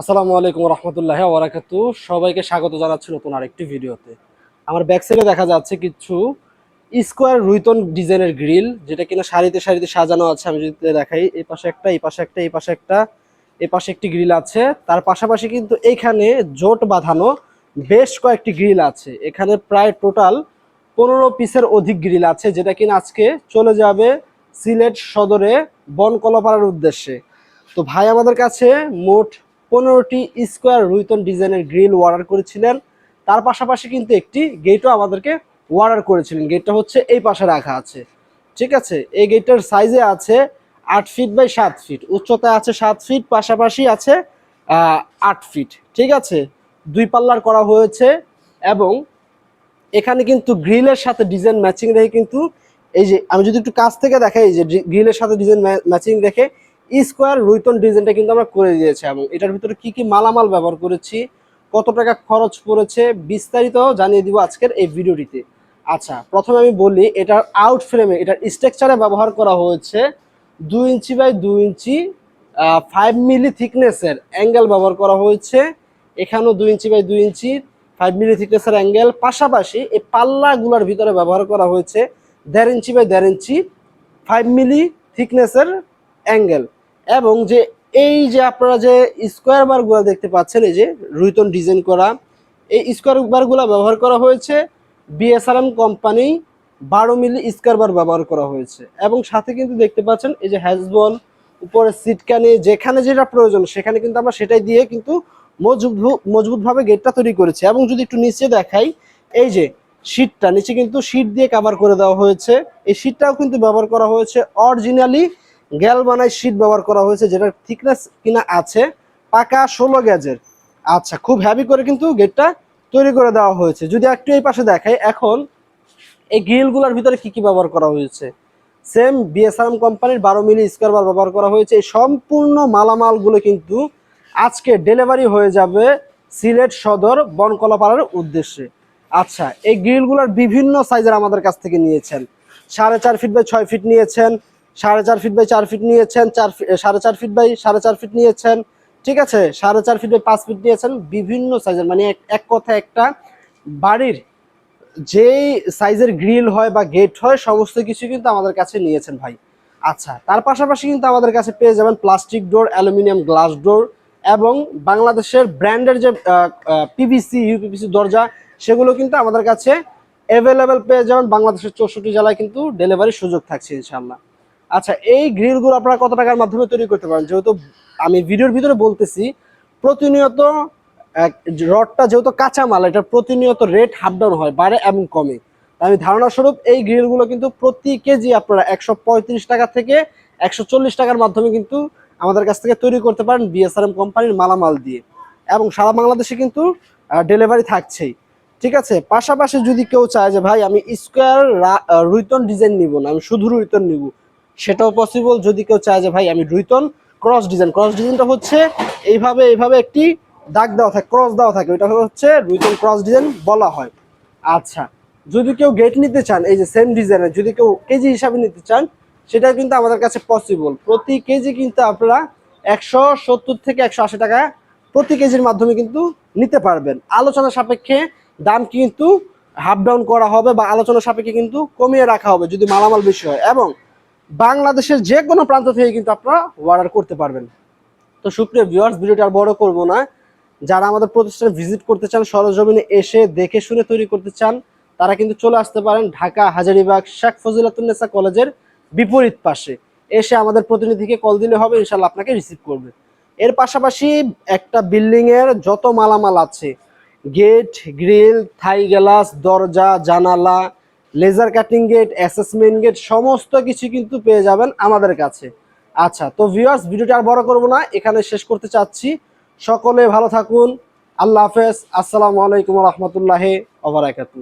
আসসালামু আলাইকুম রহমতুল্লাহ ওবরাকাত। সবাইকে স্বাগত জানাচ্ছি নতুন আরেকটি ভিডিওতে। আমার ব্যাক সাইডে দেখা যাচ্ছে কিছু স্কোয়ার রুইতন ডিজাইনের গ্রিল, যেটা কিনা সারিতে সারিতে সাজানো আছে, আমি যদি দেখাই এই পাশে একটা এই পাশে একটা এই পাশে একটা এই পাশে একটি গ্রিল আছে। তার পাশাপাশি কিন্তু এখানে জোট বাঁধানো বেশ কয়েকটি গ্রিল আছে। এখানে প্রায় টোটাল পনেরো পিসের অধিক গ্রিল আছে, যেটা কিনা আজকে চলে যাবে সিলেট সদরে বনকলাপাড়ার উদ্দেশ্যে। তো ভাই, আমাদের কাছে মোট পনেরোটি স্কোয়ার রুইতন ডিজাইনের গ্রিল অর্ডার করেছিলেন। তার পাশাপাশি কিন্তু একটি গেটও আমাদেরকে অর্ডার করেছিলেন। গেটটা হচ্ছে এই পাশে রাখা আছে। ঠিক আছে? এই গেটটার সাইজে আছে আট ফিট বাই সাত ফিট উচ্চতায় আছে সাত ফিট পাশাপাশি আছে আট ফিট ঠিক আছে? দুই পাল্লার করা হয়েছে এবং এখানে কিন্তু গ্রিলের সাথে ডিজাইন ম্যাচিং রেখে কিন্তু এই যে, আমি যদি একটু কাছ থেকে দেখাই এই যে, গ্রিলের সাথে ডিজাইন ম্যাচিং রেখে স্কোয়ার রুইতন ডিজাইনটা কিন্তু আমরা করে দিয়েছি এবং এটার ভিতরে কি কি মালামাল ব্যবহার করেছি, কত টাকা খরচ পড়েছে বিস্তারিত জানিয়ে দিব আজকের এই ভিডিওটিতে। আচ্ছা প্রথমে আমি বলি, এটার আউট ফ্রেমে এটার স্ট্রাকচারে ব্যবহার করা হয়েছে দুই ইঞ্চি বাই দুই ইঞ্চি ফাইভ মিলি থিকনেসের অ্যাঙ্গেল ব্যবহার করা হয়েছে। এখানেও দুই ইঞ্চি বাই দুই ইঞ্চি ফাইভ মিলি থিকনেসের অ্যাঙ্গেল পাশাপাশি এই পাল্লাগুলোর ভিতরে ব্যবহার করা হয়েছে দেড় ইঞ্চি বাই দেড় ইঞ্চি ফাইভ মিলি থিকনেসের অ্যাঙ্গেল এবং যে এই যে আপনারা যে স্কোয়ার বারগুলো দেখতে পাচ্ছেন, এই যে রুইতন ডিজাইন করা, এই স্কোয়ার বারগুলো ব্যবহার করা হয়েছে বিএসআরএম কোম্পানি বারো মিলি স্কোয়ার বার ব্যবহার করা হয়েছে। এবং সাথে কিন্তু দেখতে পাচ্ছেন, এই যে হ্যাজবল উপরে সিটকানি, যেখানে যেটা প্রয়োজন, সেখানে কিন্তু আমরা সেটাই দিয়ে কিন্তু মজবুত, মজবুতভাবে গেটটা তৈরি করেছে। এবং যদি একটু নিচে দেখাই, এই যে শীটটা নিচে কিন্তু শীট দিয়ে কাভার করে দেওয়া হয়েছে। এই শীটটাও কিন্তু ব্যবহার করা হয়েছে অরিজিনালি গ্যালবানাই শীট ব্যবহার করা হয়েছে, যেটার থিকনেস কিনা আছে, পাকা ষোলো গ্যাজের আচ্ছা খুব হ্যাভি করে কিন্তু গেটটা তৈরি করে দেওয়া হয়েছে। যদি একটু এই পাশে দেখাই, এখন এই গ্রিলগুলোর ভিতরে কি কি ব্যবহার করা হয়েছে? সেম বিএসআরএম কোম্পানির বারো মিলি স্কোয়ার বার ব্যবহার করা হয়েছে। এই সম্পূর্ণ মালামালগুলো কিন্তু আজকে ডেলিভারি হয়ে যাবে সিলেট সদর বনকলাপাড়ার উদ্দেশ্যে। আচ্ছা এই গ্রিলগুলোর বিভিন্ন সাইজের আমাদের কাছ থেকে নিয়েছেন। সাড়ে চার ফিট বাই ছয় ফিট নিয়েছেন। সাড়ে চার ফিট বাই চার ফিট নিয়েছেন, চার সাড়ে চার ফিট বাই সাড়ে চার ফিট নিয়েছেন, ঠিক আছে? সাড়ে চার ফিট বাই পাঁচ ফিট নিয়েছেন, বিভিন্ন সাইজের মানে এক- কথা একটা, বাড়ির যেই সাইজের গ্রিল হয় বা গেট হয়, সমস্ত কিছু কিন্তু আমাদের কাছে নিয়েছেন ভাই। আচ্ছা তার পাশাপাশি কিন্তু আমাদের কাছে পেয়ে যাবেন plastic door aluminium glass door এবং বাংলাদেশের ব্র্যান্ডের যে পিভিসি ইউপিপিসি দরজা, সেগুলো কিন্তু আমাদের কাছে অ্যাভেলেবেল পেয়ে যাবেন। বাংলাদেশের চৌষট্টি জেলায় কিন্তু ডেলিভারির সুযোগ থাকছে ইনশাল্লাহ আচ্ছা এই গ্রিলগুলো আপনারা কত টাকার মাধ্যমে তৈরি করতে পারেন? যেহেতু আমি ভিডিওর ভিতরে বলতেছি, প্রতিনিয়ত রডটা যেহেতু কাঁচা মাল এটা প্রতিনিয়ত রেট হাফ ডাউন হয়, বাড়ে এবং কমে। আমি ধারণা স্বরূপ এই গ্রিলগুলো কিন্তু প্রতি কেজি আপনারা একশো পঁয়ত্রিশ টাকা থেকে একশো চল্লিশ টাকার মাধ্যমে কিন্তু আমাদের কাছ থেকে তৈরি করতে পারেন বিএসআরএম কোম্পানির মালামাল দিয়ে। এবং সারা বাংলাদেশে কিন্তু ডেলিভারি থাকছেই। ঠিক আছে? পাশাপাশি যদি কেউ চায় যে, ভাই, আমি স্কোয়ার রুইতন ডিজাইন নিব না, আমি শুধু রুইতন নিব। সেটাও পসিবল যদি কেউ চায় যে, ভাই, আমি রুইতন ক্রস ডিজাইন ক্রস ডিজাইনটা হচ্ছে এইভাবে এইভাবে একটি দাগ দেওয়া থাকে ক্রস দেওয়া থাকে। ওইটা হচ্ছে রুইতন ক্রস ডিজাইন বলা হয়। আচ্ছা যদি কেউ গেট নিতে চান, এই যে সেম ডিজাইনের যদি কেউ কেজি হিসাবে নিতে চান, সেটা কিন্তু আমাদের কাছে পসিবল প্রতি কেজি কিন্তু আপনারা একশো সত্তর থেকে একশো আশি টাকা প্রতি কেজির মাধ্যমে কিন্তু নিতে পারবেন। আলোচনা সাপেক্ষে দাম কিন্তু হাফ ডাউন করা হবে বা আলোচনা সাপেক্ষে কিন্তু কমিয়ে রাখা হবে যদি মালামাল বেশি হয়। এবং বাংলাদেশের যে কোনো প্রান্ত থেকে কিন্তু আপনারা অর্ডার করতে পারবেন। তো সুপ্রিয় ভিউয়ার্স ভিডিওটা আর বড় করব না। যারা আমাদের প্রতিষ্ঠানে ভিজিট করতে চান, সরজমিনে এসে দেখে শুনে তৈরি করতে চান, তারা কিন্তু চলে আসতে পারেন ঢাকা হাজারিবাগ শেখ ফজিলাতুন্নেসা কলেজের বিপরীত পাশে। এসে আমাদের প্রতিনিধিকে কল দিলে হবে ইনশাল্লাহ আপনাকে রিসিভ করবে। এর পাশাপাশি একটা বিল্ডিং এর যত মালামাল আছে গেট গ্রিল থাই গ্লাস দরজা, জানালা laser cutting gate assessment gate, সমস্ত কিছু কিন্তু পেয়ে যাবেন আমাদের কাছে। আচ্ছা তো ভিউয়ার্স ভিডিওটা আর বড় করব না, এখানে শেষ করতে চাচ্ছি। সকলে ভালো থাকুন, আল্লাহ হাফেজ, আসসালামু আলাইকুম রহমতুল্লাহ ওবরাকাতু